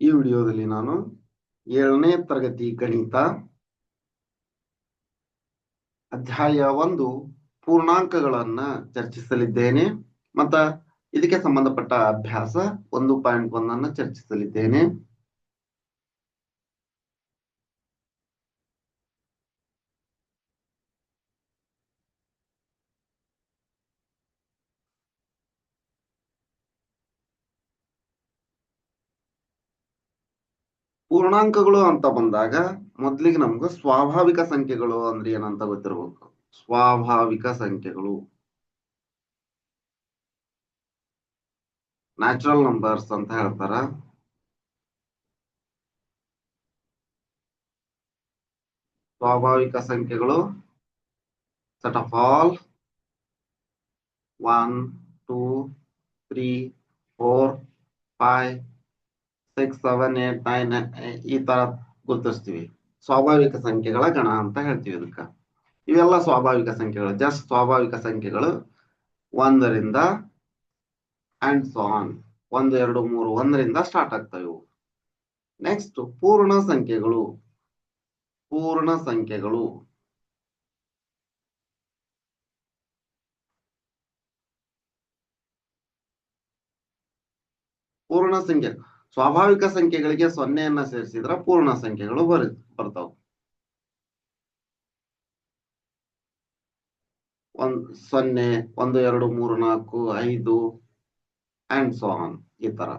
ಈ ವಿಡಿಯೋದಲ್ಲಿ ನಾನು ಏಳನೇ ತರಗತಿ ಗಣಿತ ಅಧ್ಯಾಯ ಒಂದು ಪೂರ್ಣಾಂಕಗಳನ್ನ ಚರ್ಚಿಸಲಿದ್ದೇನೆ. ಮತ್ತ ಇದಕ್ಕೆ ಸಂಬಂಧಪಟ್ಟ ಅಭ್ಯಾಸ ಒಂದು ಪಾಯಿಂಟ್ ಒಂದನ್ನ ಚರ್ಚಿಸಲಿದ್ದೇನೆ. ಪೂರ್ಣಾಂಕಗಳು ಅಂತ ಬಂದಾಗ ಮೊದ್ಲಿಗೆ ನಮ್ಗೆ ಸ್ವಾಭಾವಿಕ ಸಂಖ್ಯೆಗಳು ಅಂದ್ರೆ ಏನಂತ ಗೊತ್ತಿರ್ಬೇಕು? ಸ್ವಾಭಾವಿಕ ಸಂಖ್ಯೆಗಳು. ನ್ಯಾಚುರಲ್ ನಂಬರ್ಸ್ ಅಂತ ಹೇಳ್ತಾರ. ಸ್ವಾಭಾವಿಕ ಸಂಖ್ಯೆಗಳು. Set of all one two three four five six seven eight nine ಈ ತರ ಗುರುತಿಸ್ತೀವಿ. ಸ್ವಾಭಾವಿಕ ಸಂಖ್ಯೆಗಳ ಗಣ ಅಂತ ಹೇಳ್ತೀವಿ ಇದಕ್ಕ. ಇವೆಲ್ಲ ಸ್ವಾಭಾವಿಕ ಸಂಖ್ಯೆಗಳು. ಜಸ್ಟ್ ಸ್ವಾಭಾವಿಕ ಸಂಖ್ಯೆಗಳು. ಒಂದರಿಂದ ಅಂಡ್ ಸಾನ್ ಒಂದು, ಎರಡು, ಮೂರು, ಒಂದರಿಂದ ಸ್ಟಾರ್ಟ್ ಆಗ್ತವೆ ಇವು. ನೆಕ್ಸ್ಟ್ ಪೂರ್ಣ ಸಂಖ್ಯೆಗಳು. ಪೂರ್ಣ ಸಂಖ್ಯೆಗಳು. ಪೂರ್ಣ ಸಂಖ್ಯೆ. ಸ್ವಾಭಾವಿಕ ಸಂಖ್ಯೆಗಳಿಗೆ ಸೊನ್ನೆಯನ್ನ ಸೇರಿಸಿದ್ರ ಪೂರ್ಣ ಸಂಖ್ಯೆಗಳು ಬರ್, ಬರ್ತಾವ. ಒಂದ್ ಸೊನ್ನೆ, ಒಂದು, ಎರಡು, ಮೂರು, ನಾಲ್ಕು, ಐದು ಅಂಡ್ ಸೊ ಆನ್ ಈ ತರ.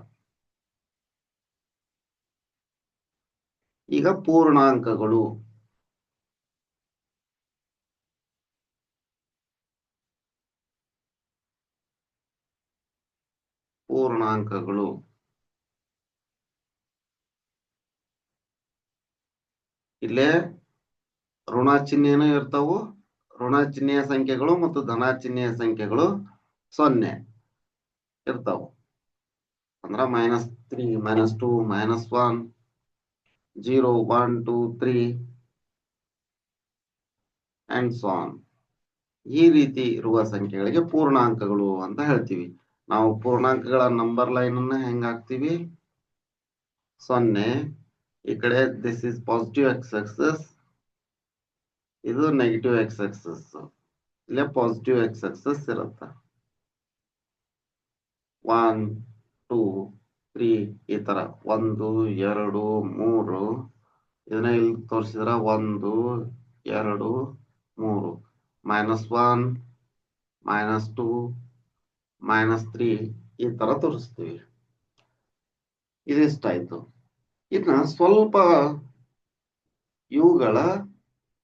ಈಗ ಪೂರ್ಣಾಂಕಗಳು. ಪೂರ್ಣಾಂಕಗಳು. ಇಲ್ಲೇ ಋಣ ಚಿಹ್ನೆನೂ ಇರ್ತಾವು. ಋಣ ಚಿಹ್ನೆಯ ಸಂಖ್ಯೆಗಳು ಮತ್ತು ಧನ ಚಿಹ್ನೆಯ ಸಂಖ್ಯೆಗಳು ಸೊನ್ನೆ ಇರ್ತಾವು. ಅಂದ್ರ minus three minus two minus one zero one two three and ಸೊನ್ ಈ ರೀತಿ ಇರುವ ಸಂಖ್ಯೆಗಳಿಗೆ ಪೂರ್ಣಾಂಕಗಳು ಅಂತ ಹೇಳ್ತೀವಿ. ನಾವು ಪೂರ್ಣಾಂಕಗಳ ನಂಬರ್ ಲೈನ್ ಅನ್ನ ಹೆಂಗ್ ಹಾಕ್ತಿವಿ? ಸೊನ್ನೆ. ಈ ಕಡೆ this is positive x axis ಇದು ನೆಗೆಟಿವ್ ಎಕ್ಸ್ ಎಕ್ಸಸ್ ಇಲ್ಲೇ ಪಾಸಿಟಿವ್ ಎಕ್ಸ್ ಎಕ್ಸಸ್ ಇರುತ್ತೆ. ಒನ್ ಟೂ ತ್ರೀ ಈ ತರ. ಒಂದು, ಎರಡು, ಮೂರು. ಇದನ್ನ ಇಲ್ಲಿ ತೋರಿಸಿದ್ರ ಒಂದು, ಎರಡು, ಮೂರು. Minus one minus two minus three ಈ ತರ ತೋರಿಸ್ತೀವಿ. ಇದಿಷ್ಟಾಯ್ತು. ಇನ್ನ ಸ್ವಲ್ಪ ಇವುಗಳ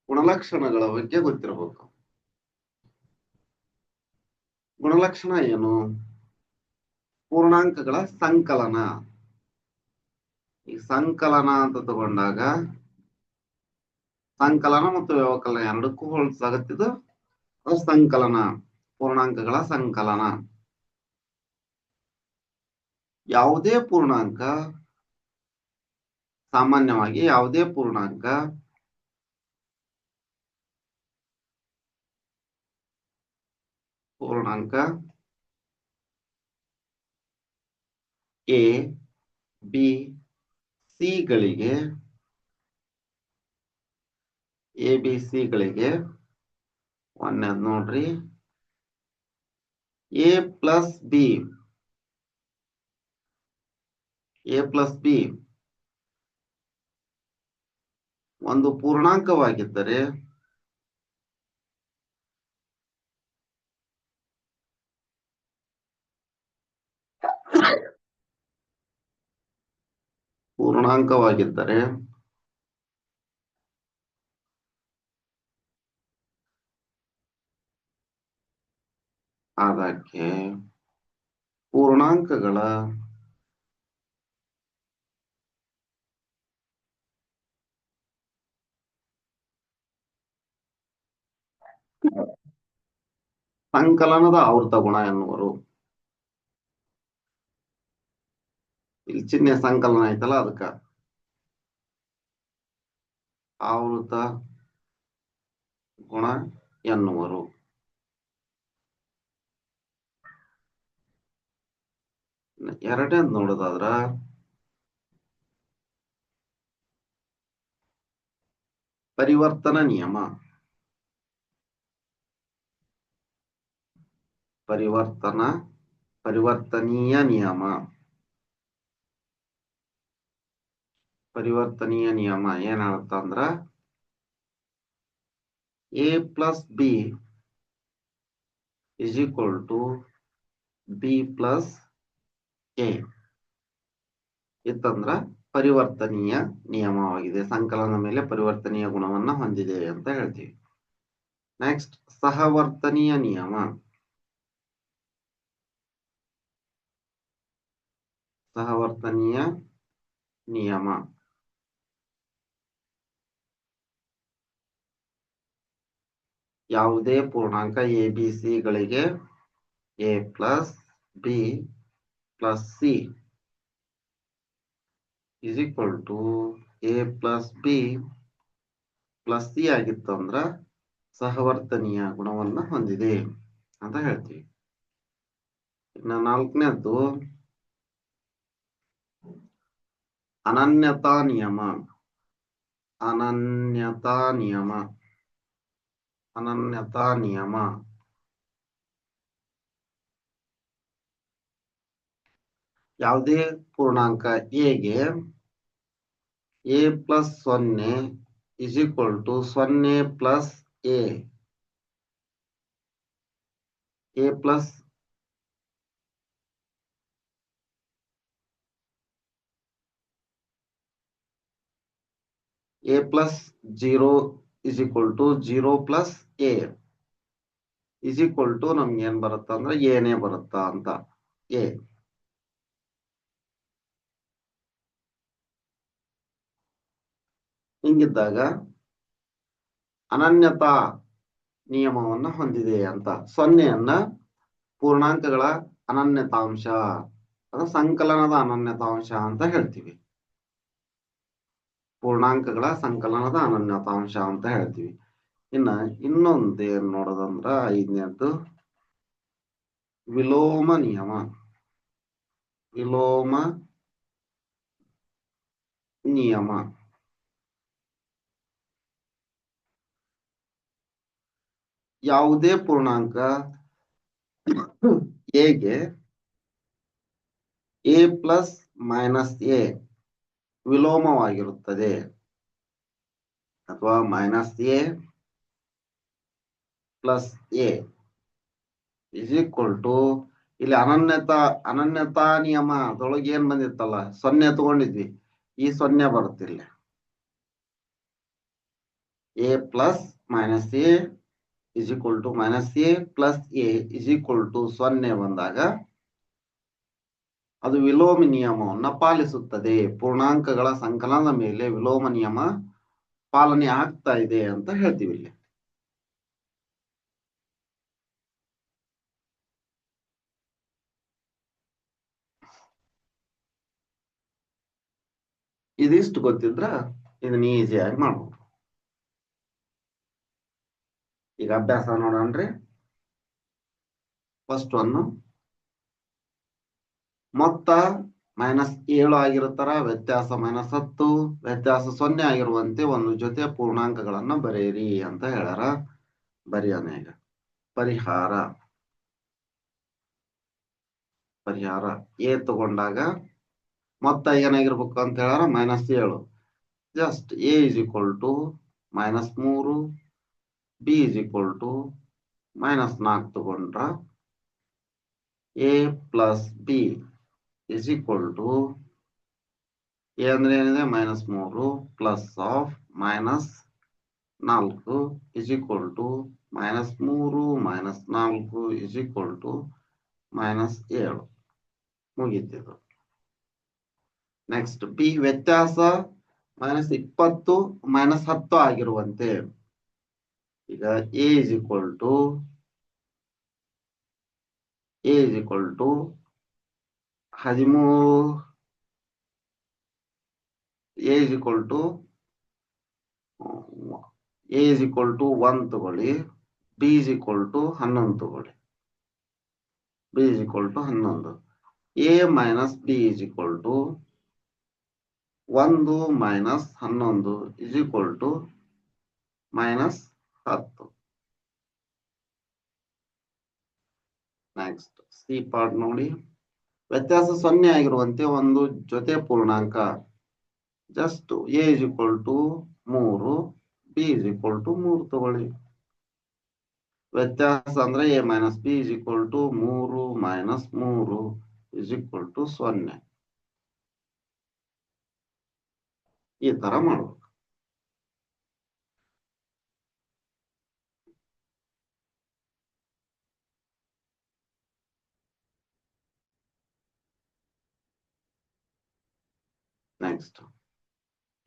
ಗುಣಲಕ್ಷಣಗಳ ಬಗ್ಗೆ ಗೊತ್ತಿರಬೇಕು. ಗುಣಲಕ್ಷಣ ಏನು? ಪೂರ್ಣಾಂಕಗಳ ಸಂಕಲನ. ಈ ಸಂಕಲನ ಅಂತ ತಗೊಂಡಾಗ ಸಂಕಲನ ಮತ್ತು ವ್ಯವಕಲನ ಎರಡಕ್ಕೂ ಹೋಲಿಸಾಗತ್ತಿದ್ದು ಅದು ಸಂಕಲನ, ಪೂರ್ಣಾಂಕಗಳ ಸಂಕಲನ. ಯಾವುದೇ ಪೂರ್ಣಾಂಕ ಸಾಮಾನ್ಯವಾಗಿ ಯಾವುದೇ ಪೂರ್ಣಾಂಕ ಪೂರ್ಣಾಂಕ ಎ, ಬಿ, ಸಿ ಗಳಿಗೆ. ಎ, ಬಿ, ಸಿ ಗಳಿಗೆ. ಒಂದನೇದ್ ನೋಡ್ರಿ. A plus B. A plus B. ಒಂದು ಪೂರ್ಣಾಂಕವಾಗಿದ್ದರೆ ಪೂರ್ಣಾಂಕವಾಗಿದ್ದರೆ ಅದಕ್ಕೆ ಪೂರ್ಣಾಂಕಗಳ ಸಂಕಲನದ ಆವೃತ ಗುಣ ಎನ್ನುವರು. ಇಲ್ಲಿ ಚಿಹ್ನೆ ಸಂಕಲನ ಐತಲ್ಲ ಅದಕ್ಕ. ಆವೃತ ಗುಣ ಎನ್ನುವರು. ಎರಡನೇದು ನೋಡೋದಾದ್ರ. ಪರಿವರ್ತನಾ ನಿಯಮ. ಪರಿವರ್ತನ, ಪರಿವರ್ತನೀಯ ನಿಯಮ. ಪರಿವರ್ತನೀಯ ನಿಯಮ ಏನ್ ಅಂದ್ರ A plus B is equal to B plus A ಇತ್ತಂದ್ರ ಪರಿವರ್ತನೀಯ ನಿಯಮವಾಗಿದೆ. ಸಂಕಲನ ಮೇಲೆ ಪರಿವರ್ತನೀಯ ಗುಣವನ್ನ ಹೊಂದಿದೆ ಅಂತ ಹೇಳ್ತೀವಿ. ನೆಕ್ಸ್ಟ್ ಸಹವರ್ತನೀಯ ನಿಯಮ. ಸಹವರ್ತನೀಯ ನಿಯಮ. ಯಾವುದೇ ಪೂರ್ಣಾಂಕ ಎ ಬಿ ಸಿ ಗಳಿಗೆ A plus B plus C is equal to A plus B plus C ಆಗಿತ್ತು ಅಂದ್ರ ಸಹವರ್ತನೀಯ ಗುಣವನ್ನ ಹೊಂದಿದೆ ಅಂತ ಹೇಳ್ತೀವಿ. ಇನ್ನ ನಾಲ್ಕನೇದ್ದು ಅನನ್ಯತಾ ನಿಯಮ. ಅನನ್ಯತಾ ನಿಯಮ. ಅನನ್ಯತಾ ನಿಯಮ. ಯಾವುದೇ ಪೂರ್ಣಾಂಕ ಎಗೆ ಎ ಪ್ಲಸ್ ಸೊನ್ನೆ ಇಸ್ ಈಕ್ವಲ್ ಟು ಸೊನ್ನೆ plus A plus A plus zero is equal to zero plus A is equal to ನಮ್ಗೆ ಏನ್ ಬರುತ್ತ ಅಂದ್ರೆ ಏನೇ ಬರುತ್ತಾ ಅಂತ. ಎ ಹಿಂಗಿದ್ದಾಗ ಅನನ್ಯತಾ ನಿಯಮವನ್ನ ಹೊಂದಿದೆ ಅಂತ. ಸೊನ್ನೆಯನ್ನ ಪೂರ್ಣಾಂಕಗಳ ಅನನ್ಯತಾಂಶ, ಅದು ಸಂಕಲನದ ಅನನ್ಯತಾಂಶ ಅಂತ ಹೇಳ್ತೀವಿ. ಪೂರ್ಣಾಂಕಗಳ ಸಂಕಲನದ ಅನನ್ಯತಾಂಶ ಅಂತ ಹೇಳ್ತೀವಿ. ಇನ್ನ ಇನ್ನೊಂದು ಏನ್ ನೋಡೋದಂದ್ರ ಐದನೇದ್ದು ವಿಲೋಮ ನಿಯಮ. ವಿಲೋಮ ನಿಯಮ. ಯಾವುದೇ ಪೂರ್ಣಾಂಕ ಎಗೆ ಎ ಪ್ಲಸ್ ಮೈನಸ್ ಎ ವಿಲೋಮವಾಗಿರುತ್ತದೆ. ಅಥವಾ minus A plus A is equal to ಇಲ್ಲಿ ಅನನ್ಯತಾ ಅನನ್ಯತಾ ನಿಯಮ ಅದೊಳಗೆ ಏನ್ ಬಂದಿತ್ತಲ್ಲ? ಸೊನ್ನೆ ತಗೊಂಡಿದ್ವಿ. ಈ ಸೊನ್ನೆ ಬರುತ್ತಿಲ್ಲ A plus minus A is equal to minus A plus A is equal to ಸೊನ್ನೆ ಬಂದಾಗ ಅದು ವಿಲೋಮ ನಿಯಮವನ್ನ ಪಾಲಿಸುತ್ತದೆ. ಪೂರ್ಣಾಂಕಗಳ ಸಂಕಲನದ ಮೇಲೆ ವಿಲೋಮ ನಿಯಮ ಪಾಲನೆ ಆಗ್ತಾ ಇದೆ ಅಂತ ಹೇಳ್ತೀವಿ ಇಲ್ಲಿ. ಇದಿಷ್ಟು ಗೊತ್ತಿದ್ರ ಇದನ್ನ ಈಸಿಯಾಗಿ ಮಾಡ್ಬೋದು. ಈಗ ಅಭ್ಯಾಸ ನೋಡೋಣ್ರಿ ಫಸ್ಟ್ ಒನ್ ಮೊತ್ತ ಮೈನಸ್ ಏಳು ಆಗಿರುತ್ತರ, ವ್ಯತ್ಯಾಸ ಮೈನಸ್ ಹತ್ತು, ವ್ಯತ್ಯಾಸ ಸೊನ್ನೆ ಆಗಿರುವಂತೆ ಒಂದು ಜೊತೆ ಪೂರ್ಣಾಂಕಗಳನ್ನ ಬರೆಯಿರಿ ಅಂತ ಹೇಳಾರ ಬರೆಯೋಣ ಈಗ. ಪರಿಹಾರ. ಪರಿಹಾರ ಎ ತಗೊಂಡಾಗ ಮೊತ್ತ ಏನಾಗಿರ್ಬೇಕು ಅಂತ ಹೇಳಾರ? ಮೈನಸ್ ಏಳು. Just A is equal to minus ಮೂರು, B is equal to minus ನಾಲ್ಕು ತಗೊಂಡ್ರ A plus B. Is equal to A ಅಂದ್ರೆ ಏನಿದೆ? ಮೈನಸ್ ಮೂರು ಪ್ಲಸ್ ಆಫ್ ಮೈನಸ್ ನಾಲ್ಕು ಇಸ್ ಈಕ್ವಲ್ ಟು ಮೈನಸ್ ಮೂರು ಮೈನಸ್ ನಾಲ್ಕು ಇಸ್ ಈಕ್ವಲ್ ಟು ಮೈನಸ್ ಏಳು. ಮುಗೀತಿದು. ನೆಕ್ಸ್ಟ್ ಬಿ ವ್ಯತ್ಯಾಸ ಮೈನಸ್ ಇಪ್ಪತ್ತು ಮೈನಸ್ ಹತ್ತು ಆಗಿರುವಂತೆ. ಈಗ A is equal to A is equal to ಹದಿಮೂರು A is equal to A is equal to one ತಗೊಳ್ಳಿ ಬಿ ಇಸ್ ಈಕ್ವಲ್ ಟು ಹನ್ನೊಂದು ತಗೊಳ್ಳಿ. ಬಿ ಇಸ್ ಈಕ್ವಲ್ ಟು ಹನ್ನೊಂದು. A minus B is equal to ಒಂದು minus ಹನ್ನೊಂದು is equal to minus ಹತ್ತು. Next C part ನೋಡಿ. ವ್ಯತ್ಯಾಸ ಸೊನ್ನೆ ಆಗಿರುವಂತೆ ಒಂದು ಜೊತೆ ಪೂರ್ಣಾಂಕ. Just A is equal to ಮೂರು ಬಿ ಇಸ್ ಈಕ್ವಲ್ ಟು ಮೂರು ತಗೊಳ್ಳಿ. ವ್ಯತ್ಯಾಸ ಅಂದ್ರೆ A minus B is equal to ಮೂರು ಮೈನಸ್ ಮೂರು ಇಸ್ ಈಕ್ವಲ್ ಟು ಸೊನ್ನೆ. ಈ ತರ ಮಾಡ್ಬೇಕು ನೆಕ್ಸ್ಟ್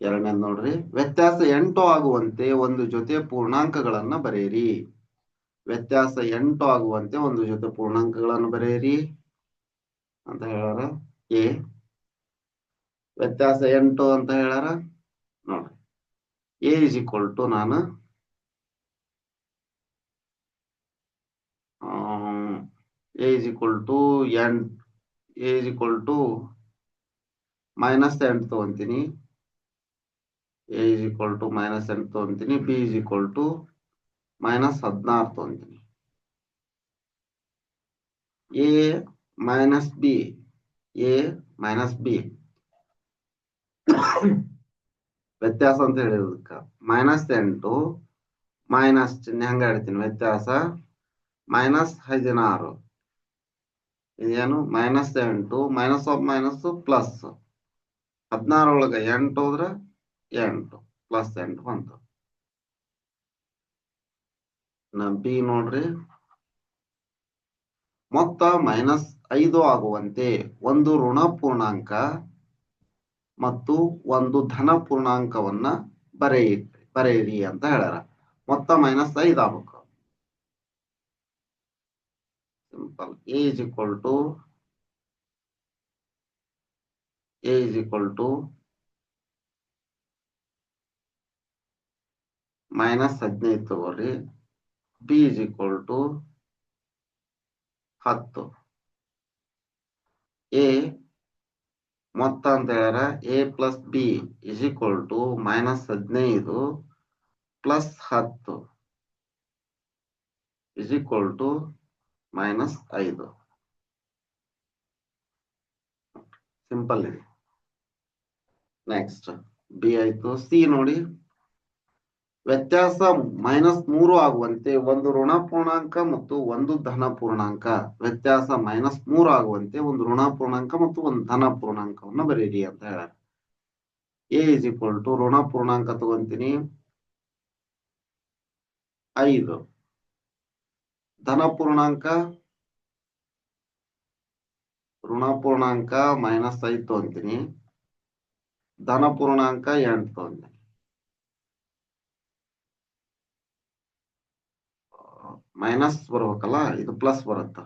ಎರಡನೇ ನೋಡ್ರಿ ವ್ಯತ್ಯಾಸ ಎಂಟು ಆಗುವಂತೆ ಒಂದು ಜೊತೆ ಪೂರ್ಣಾಂಕಗಳನ್ನ ಬರೆಯಿರಿ. ವ್ಯತ್ಯಾಸ ಎಂಟು ಆಗುವಂತೆ ಒಂದು ಜೊತೆ ಪೂರ್ಣಾಂಕಗಳನ್ನು ಬರೆಯಿರಿ. ಅಂತ ಹೇಳಾರ ಎ. ವ್ಯತ್ಯಾಸ ಎಂಟು ಅಂತ ಹೇಳಾರ ನೋಡ್ರಿ. ಎ ಇಸ್ ಈಕ್ವಲ್ ಟು ನಾನು. ಎ ಇಸ್ ಈಕ್ವಲ್ ಟು ಎಂಟ್ A is equal to minus ಎಂಟು ತಗೊಂತೀನಿ A is equal to minus ಎಂಟು ತಗೊಂತೀನಿ B is equal to minus ಹದಿನಾರು ತಗೊಂತೀನಿ A minus B A minus B ವ್ಯತ್ಯಾಸ ಅಂತ ಹೇಳಿದಕ್ಕ ಮೈನಸ್ ಎಂಟು ಮೈನಸ್ ಚಿಹ್ನೆ ಹಂಗ ಇಡ್ತೀನಿ ವ್ಯತ್ಯಾಸ ಮೈನಸ್ ಹದಿನಾರು ಇದೇನು ಮೈನಸ್ ಎಂಟು ಮೈನಸ್ ಆಫ್ ಮೈನಸ್ ಪ್ಲಸ್ ಹದಿನಾರೊಳಗ ಎಂಟು ಹೋದ್ರ ಎಂಟು ಪ್ಲಸ್ ಎಂಟು ಬಂತು. ಬಿ ನೋಡ್ರಿ. ಮೊತ್ತ ಮೈನಸ್ ಐದು ಆಗುವಂತೆ ಒಂದು ಋಣ ಪೂರ್ಣಾಂಕ ಮತ್ತು ಒಂದು ಧನ ಪೂರ್ಣಾಂಕವನ್ನ ಬರೆಯಿರಿ ಬರೆಯಿರಿ ಅಂತ ಹೇಳ್ಯಾರ. ಮೊತ್ತ ಮೈನಸ್ ಐದು ಆಗ್ಬೇಕು. Simple equal to A is equal to minus ಹದಿನೈದು ತಗೋರಿ. ಬಿ ಇಸ್ ಈಕ್ವಲ್ ಟು ಹತ್ತು. ಎ ಮೊತ್ತ ಅಂತ ಹೇಳ್ಯಾರ A plus B is to minus ಹದಿನೈದು ಪ್ಲಸ್ ಹತ್ತು ಇಸ್ ಟು ಮೈನಸ್ ಐದು. ಸಿಂಪಲ್ ಇದೆ. ನೆಕ್ಸ್ಟ್ ಬಿ ಆಯ್ತು. ಸಿ ನೋಡಿ. ವ್ಯತ್ಯಾಸ ಮೈನಸ್ ಮೂರು ಆಗುವಂತೆ ಒಂದು ಋಣ ಪೂರ್ಣಾಂಕ ಮತ್ತು ಒಂದು ಧನ ಪೂರ್ಣಾಂಕ. ವ್ಯತ್ಯಾಸ ಮೈನಸ್ ಮೂರು ಆಗುವಂತೆ ಒಂದು ಋಣ ಪೂರ್ಣಾಂಕ ಮತ್ತು ಒಂದು ಧನ ಪೂರ್ಣಾಂಕವನ್ನು ಬರೀರಿ ಅಂತ ಹೇಳ ಎ ಇಸ್ ಈಕ್ವಲ್ ಟು ಋಣ ಪೂರ್ಣಾಂಕ ತಗೊಂತೀನಿ. ಐದು. ಧನ ಪೂರ್ಣಾಂಕ. ಋಣ ಪೂರ್ಣಾಂಕ ಮೈನಸ್ ಐದು ತಗೊಂತೀನಿ. ಧನ ಪೂರ್ಣಾಂಕ ಎಂಟು ತಗೊಂತೀನಿ ಮೈನಸ್ ಬರ್ಬೇಕಲ್ಲ, ಇದು ಪ್ಲಸ್ ಬರುತ್ತ.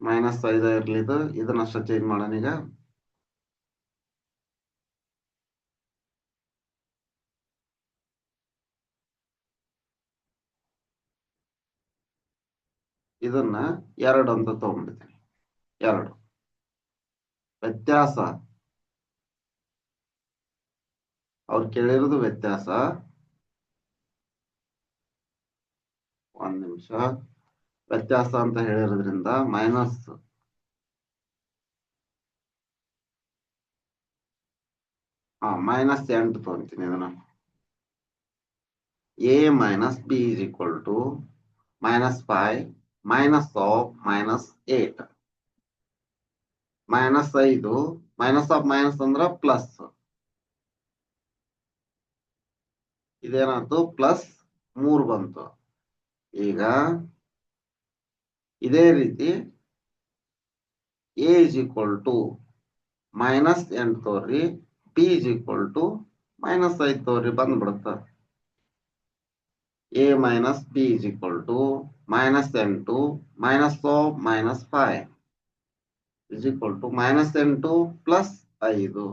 ಮೈನಸ್ ಐದ ಇರ್ಲಿ ಇದು ಇದನ್ನಷ್ಟ ಚೇಂಜ್ ಮಾಡೋಣ ಈಗ. ಇದನ್ನ ಎರಡು ಅಂತ ತಗೊಂಡ್ಬಿಡ್ತೀನಿ. ಎರಡು. ವ್ಯತ್ಯಾಸ. ಅವ್ರು ಕೇಳಿರೋದು ವ್ಯತ್ಯಾಸ. ಒಂದ್ ನಿಮಿಷ. ವ್ಯತ್ಯಾಸ ಅಂತ ಹೇಳಿರೋದ್ರಿಂದ ಮೈನಸ್ ಹಾ ಮೈನಸ್ ಎಂಟು ತಗೊಂತೀನಿ ಇದನ್ನ A minus B is equal to minus five minus of minus eight minus ಐದು ಮೈನಸ್ ಆಫ್ ಮೈನಸ್ ಅಂದ್ರ ಪ್ಲಸ್ ಇದೇನಾಯ್ತು? ಪ್ಲಸ್ ಮೂರ್ ಬಂತು. ಈಗ ಇದೇ ರೀತಿ A is equal to minus ಎಂಟು ತೋರಿ B is equal to minus ಐದು ತೋರಿ ಬಂದ್ಬಿಡುತ್ತ. A minus B is equal to minus ಎಂಟು minus of minus five is equal to minus ಎಂಟು ಪ್ಲಸ್ ಐದು.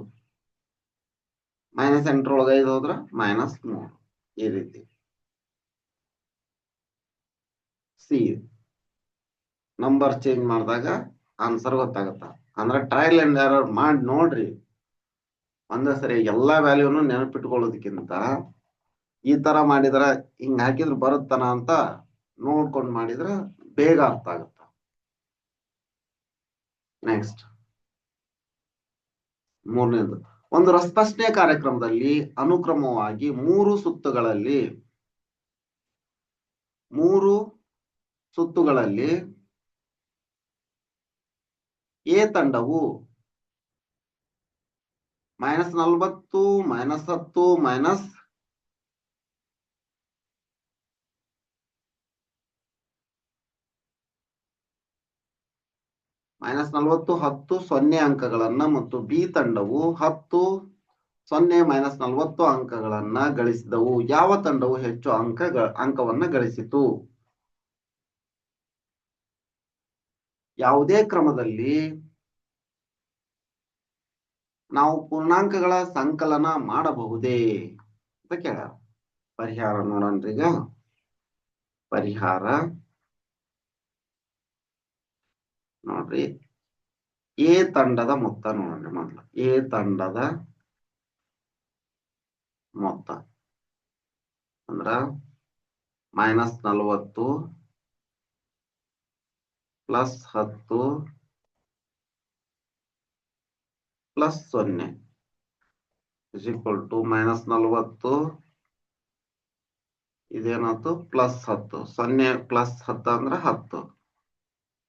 ಮೈನಸ್ ಎಂಟರೊಳಗೆ ಐದು ಹೋದ್ರ ಮೈನಸ್ ಮೂರು. ಈ ರೀತಿ. ಸಿ ನಂಬರ್ ಚೇಂಜ್ ಮಾಡಿದಾಗ ಆನ್ಸರ್ ಗೊತ್ತಾಗತ್ತ. ಅಂದ್ರೆ ಟ್ರಯಲ್ ಅಂಡ್ ಎರರ್ ಮಾಡಿ ನೋಡ್ರಿ. ಒಂದೇ ಸರಿ ಎಲ್ಲಾ ವ್ಯಾಲ್ಯೂನು ನೆನಪಿಟ್ಕೊಳ್ಳೋದಕ್ಕಿಂತ ಈ ತರ ಮಾಡಿದ್ರ ಹಿಂಗ್ ಹಾಕಿದ್ರೆ ಬರುತ್ತನ ಅಂತ ನೋಡ್ಕೊಂಡು ಮಾಡಿದ್ರ ಬೇಗ ಅರ್ಥ ಆಗುತ್ತ. ನೆಕ್ಸ್ಟ್ ಮೂರನೇದು. ಒಂದು ರಸಪ್ರಶ್ನೆ ಕಾರ್ಯಕ್ರಮದಲ್ಲಿ ಅನುಕ್ರಮವಾಗಿ ಮೂರು ಸುತ್ತುಗಳಲ್ಲಿ ಮೂರು ಸುತ್ತುಗಳಲ್ಲಿ ಎ ತಂಡವು ಮೈನಸ್ ನಲ್ವತ್ತು ಮೈನಸ್ ಹತ್ತು ಮೈನಸ್ ಮೈನಸ್ ನಲ್ವತ್ತು ಹತ್ತು ಸೊನ್ನೆ ಅಂಕಗಳನ್ನ ಮತ್ತು ಬಿ ತಂಡವು ಹತ್ತು ಸೊನ್ನೆ ಮೈನಸ್ ನಲವತ್ತು ಅಂಕಗಳನ್ನ ಗಳಿಸಿದವು. ಯಾವ ತಂಡವು ಹೆಚ್ಚು ಅಂಕ ಅಂಕವನ್ನ ಗಳಿಸಿತು? ಯಾವುದೇ ಕ್ರಮದಲ್ಲಿ ನಾವು ಪೂರ್ಣಾಂಕಗಳ ಸಂಕಲನ ಮಾಡಬಹುದೇ? ಅಂತ ಕೇಳ. ಪರಿಹಾರ ನೋಡೋಣ ಈಗ. ಪರಿಹಾರ. ನೋಡ್ರಿ. ಎ ತಂಡದ ಮೊತ್ತ ನೋಡ್ರಿ ಮೊದ್ಲು. ಎ ತಂಡದ ಮೊತ್ತ. ಅಂದ್ರ ಮೈನಸ್ ನಲವತ್ತು ಪ್ಲಸ್ ಹತ್ತು ಪ್ಲಸ್ ಸೊನ್ನೆ ಇಸ್ ಈಕ್ವಲ್ ಟು ಮೈನಸ್ ನಲವತ್ತು ಇದೇನಾಯ್ತು? ಪ್ಲಸ್ ಹತ್ತು. ಸೊನ್ನೆ ಪ್ಲಸ್ ಹತ್ತು ಅಂದ್ರೆ ಹತ್ತು.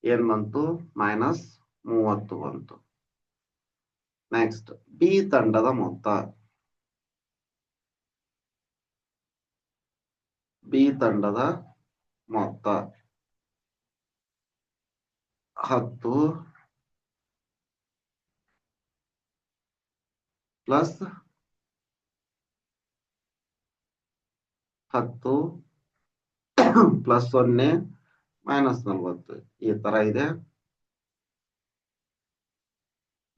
ಏನ್ ಬಂತು ಮೈನಸ್ ಮೂವತ್ತು ಬಂತು. ನೆಕ್ಸ್ಟ್ ಬಿ ತಂಡದ ಮೊತ್ತ. ಬಿ ತಂಡದ ಮೊತ್ತ. ಹತ್ತು ಪ್ಲಸ್ ಹತ್ತು ಪ್ಲಸ್ ಸೊನ್ನೆ ಮೈನಸ್ ನಲ್ವತ್ತು. ಈ ತರ ಇದೆ.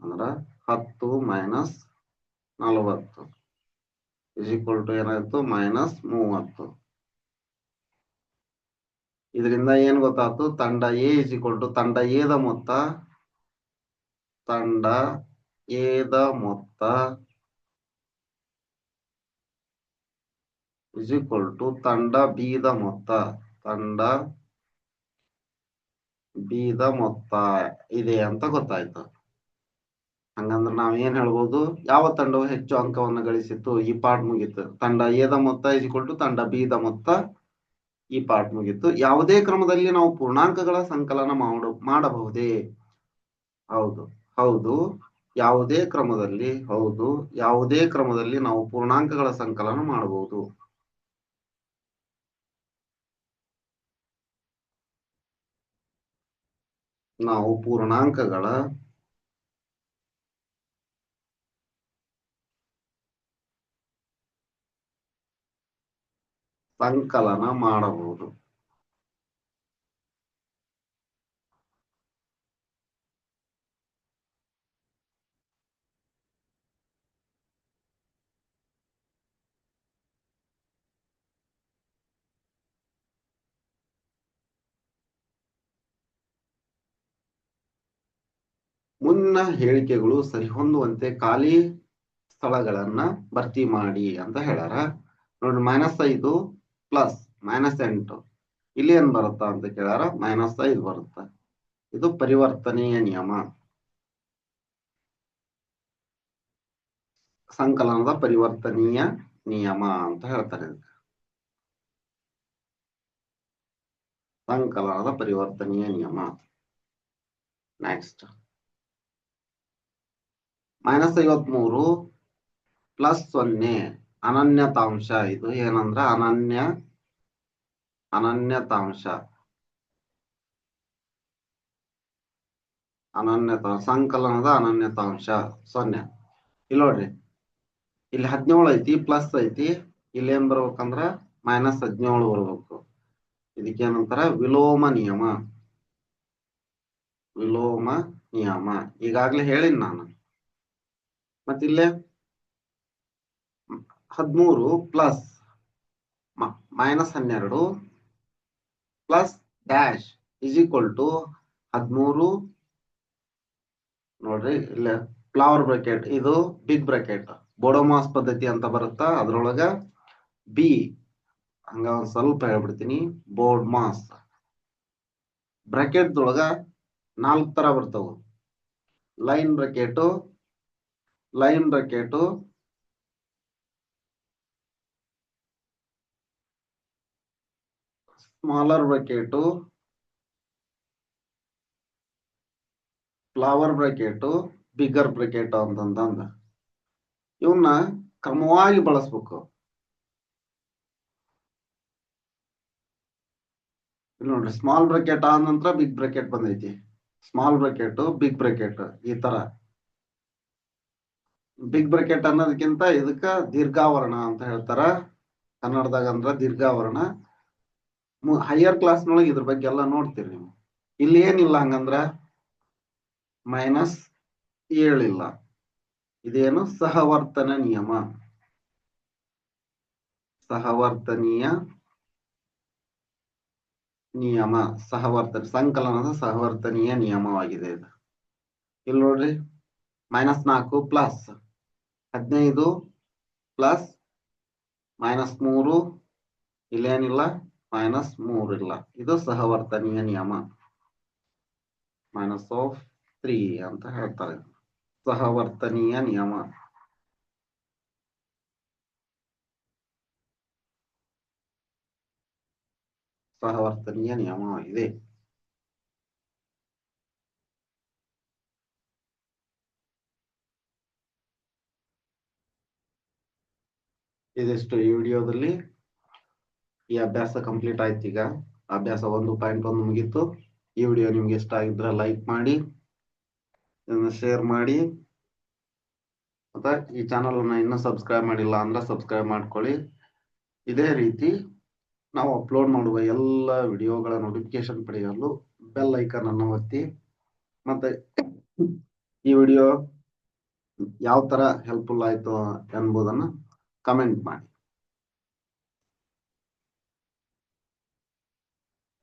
ಅಂದ್ರ ಹತ್ತು ಮೈನಸ್ ನಲವತ್ತು. ಈಕ್ವಲ್ ಟು ಏನಾಯ್ತು? ಮೈನಸ್ ಮೂವತ್ತು. ಇದರಿಂದ ಏನ್ ಗೊತ್ತಾಯ್ತು? ತಂಡ ಎ ಇಸ್ ಈಕ್ವಲ್ ಟು ತಂಡ ಎದ ಮೊತ್ತ, ತಂಡ ಎದ ಮೊತ್ತ ಇಸ್ ಈಕ್ವಲ್ ಟು ತಂಡ ಬಿದ ಮೊತ್ತ, ತಂಡ ಬಿದ ಮೊತ್ತ ಇದೆ ಅಂತ ಗೊತ್ತಾಯ್ತು. ಹಂಗಂದ್ರೆ ನಾವ್ ಏನ್ ಹೇಳ್ಬೋದು, ಯಾವ ತಂಡವು ಹೆಚ್ಚು ಅಂಕವನ್ನು ಗಳಿಸಿತ್ತು ಈ ಪಾರ್ಟ್ ಮುಗೀತು. ತಂಡ ಎದ ಮೊತ್ತ ಇಸ್ ಈಕ್ವಲ್ ಟು ತಂಡ ಬಿದ ಮೊತ್ತ ಈ ಪಾರ್ಟ್ ಮುಗೀತು. ಯಾವುದೇ ಕ್ರಮದಲ್ಲಿ ನಾವು ಪೂರ್ಣಾಂಕಗಳ ಸಂಕಲನ ಮಾಡ, ಮಾಡಬಹುದೇ? ಹೌದು ಹೌದು. ಯಾವುದೇ ಕ್ರಮದಲ್ಲಿ, ಹೌದು. ಯಾವುದೇ ಕ್ರಮದಲ್ಲಿ ನಾವು ಪೂರ್ಣಾಂಕಗಳ ಸಂಕಲನ ಮಾಡಬಹುದು. ನಾವು ಪೂರ್ಣಾಂಕಗಳ ಸಂಕಲನ ಮಾಡಬಹುದು. ಮುನ್ನ ಹೇಳಿಕೆಗಳು ಸರಿಹೊಂದುವಂತೆ ಖಾಲಿ ಸ್ಥಳಗಳನ್ನ ಭರ್ತಿ ಮಾಡಿ ಅಂತ ಹೇಳಾರ ನೋಡ್ರಿ ಮೈನಸ್ ಐದು ಪ್ಲಸ್ ಮೈನಸ್ ಎಂಟು. ಇಲ್ಲಿ ಏನ್ ಬರುತ್ತಾ ಅಂತ ಕೇಳಾರ ಮೈನಸ್ ಐದು ಬರುತ್ತ. ಇದು ಪರಿವರ್ತನೀಯ ನಿಯಮ. ಸಂಕಲನದ ಪರಿವರ್ತನೀಯ ನಿಯಮ ಅಂತ ಹೇಳ್ತಾರೆ ಸಂಕಲನದ ಪರಿವರ್ತನೀಯ ನಿಯಮ. ನೆಕ್ಸ್ಟ್ ಮೈನಸ್ ಐವತ್ಮೂರು ಪ್ಲಸ್ ಸೊನ್ನೆ, ಅನನ್ಯತಾಂಶ. ಇದು ಏನಂದ್ರ ಅನನ್ಯ, ಅನನ್ಯತಾಂಶ. ಅನನ್ಯತ, ಸಂಕಲನದ ಅನನ್ಯತಾಂಶ, ಸೊನ್ನೆ. ಇಲ್ಲಿ ನೋಡ್ರಿ. ಇಲ್ಲಿ ಹದಿನೇಳು ಐತಿ ಪ್ಲಸ್ ಐತಿ. ಇಲ್ಲಿ ಏನ್ ಬರ್ಬೇಕಂದ್ರ ಮೈನಸ್ ಹದಿನೇಳು ಬರ್ಬೇಕು. ಇದಕ್ಕೇನಂತಾರ ವಿಲೋಮ ನಿಯಮ. ವಿಲೋಮ ನಿಯಮ. ಈಗಾಗ್ಲೇ ಹೇಳಿನಿ ನಾನು. ಮತ್ತಿಲ್ಲೇ? ಹದಿಮೂರು ಪ್ಲಸ್ ಮೈನಸ್ ಹನ್ನೆರಡು plus dash is equal to ಹದಿಮೂರು. ನೋಡ್ರಿ, ಇಲ್ಲ ಫ್ಲವರ್ ಬ್ರಾಕೆಟ್ ಇದು ಬಿಗ್ ಬ್ರಾಕೆಟ್ ಬೋಡೋಮಾಸ್ ಪದ್ಧತಿ ಅಂತ ಬರುತ್ತಾ? ಅದ್ರೊಳಗ ಬಿ ಹಂಗ ಒಂದ್ ಸ್ವಲ್ಪ ಹೇಳ್ಬಿಡ್ತೀನಿ. ಬೋರ್ಡ್ ಮಾಸ್ ಬ್ರಾಕೆಟ್ ಒಳಗ ನಾಲ್ಕು ತರ ಬರ್ತಾವ. Line bracket line bracket smaller bracket. Flower bracket, bigger bracket ಅಂತಂದಂದ. ಇವನ್ನ ಕ್ರಮವಾಗಿ ಬಳಸ್ಬೇಕು. ನೋಡ್ರಿ, ಸ್ಮಾಲ್ ಬ್ರಕೆಟ್ ಆದ ನಂತರ ಬಿಗ್ ಬ್ರಕೆಟ್ ಬಂದೈತಿ. ಸ್ಮಾಲ್ ಬ್ರಕೆಟ್, ಬಿಗ್ ಬ್ರಕೆಟ್, ಈ ತರ. ಬಿಗ್ ಬ್ರಾಕೆಟ್ ಅನ್ನೋದಕ್ಕಿಂತ ಇದಕ್ಕ ದೀರ್ಘಾವರಣ ಅಂತ ಹೇಳ್ತಾರ. ಕನ್ನಡದಾಗ ಅಂದ್ರ ದೀರ್ಘಾವರಣ. ಹೈಯರ್ ಕ್ಲಾಸ್ನೊಳಗೆ ಇದ್ರ ಬಗ್ಗೆ ಎಲ್ಲ ನೋಡ್ತೀರಿ ನೀವು. ಇಲ್ಲಿ ಏನಿಲ್ಲ ಹಂಗಂದ್ರ ಮೈನಸ್ ಏಳಿಲ್ಲ ಇದೇನು ಸಹವರ್ತನ ನಿಯಮ. ಸಹವರ್ತನೀಯ ನಿಯಮ. ಸಹವರ್ತನ ಸಂಕಲನದ ಸಹವರ್ತನೀಯ ನಿಯಮವಾಗಿದೆ ಇದು. ಇಲ್ಲಿ ನೋಡ್ರಿ ಮೈನಸ್ ನಾಲ್ಕು ಪ್ಲಸ್ ಹದಿನೈದು ಪ್ಲಸ್ ಮೈನಸ್ ಮೂರು ಇಲ್ಲೇನಿಲ್ಲ ಮೈನಸ್ ಮೂರು ಇಲ್ಲ. ಇದು ಸಹವರ್ತನೀಯ ನಿಯಮ. ಮೈನಸ್ ಆಫ್ ತ್ರೀ ಅಂತ ಹೇಳ್ತಾರೆ. ಸಹವರ್ತನೀಯ ನಿಯಮ. ಸಹವರ್ತನೀಯ ನಿಯಮವಾಗಿದೆ ಇದಿಷ್ಟು ಈ ವಿಡಿಯೋದಲ್ಲಿ ಈ ಅಭ್ಯಾಸ ಕಂಪ್ಲೀಟ್ ಆಯ್ತು ಈಗ. ಅಭ್ಯಾಸ ಒಂದು ಪಾಯಿಂಟ್ ಒಂದು ಮುಗೀತು. ಈ ವಿಡಿಯೋ ನಿಮ್ಗೆ ಇಷ್ಟ ಆಗಿದ್ರೆ ಲೈಕ್ ಮಾಡಿ ಶೇರ್ ಮಾಡಿ. ಮತ್ತೆ ಈ ಚಾನಲ್ ಅನ್ನ ಇನ್ನೂ ಸಬ್ಸ್ಕ್ರೈಬ್ ಮಾಡಿಲ್ಲ ಅಂದ್ರೆ ಸಬ್ಸ್ಕ್ರೈಬ್ ಮಾಡ್ಕೊಳ್ಳಿ. ಇದೇ ರೀತಿ ನಾವು ಅಪ್ಲೋಡ್ ಮಾಡುವ ಎಲ್ಲ ವಿಡಿಯೋಗಳ ನೋಟಿಫಿಕೇಶನ್ ಪಡೆಯಲು ಬೆಲ್ ಐಕಾನ್ ಅನ್ನು ಒತ್ತಿ. ಮತ್ತೆ ಈ ವಿಡಿಯೋ ಯಾವ ತರ ಹೆಲ್ಪ್ಫುಲ್ ಆಯ್ತು ಎಂಬುದನ್ನು ಕಮೆಂಟ್ ಮಾಡಿ.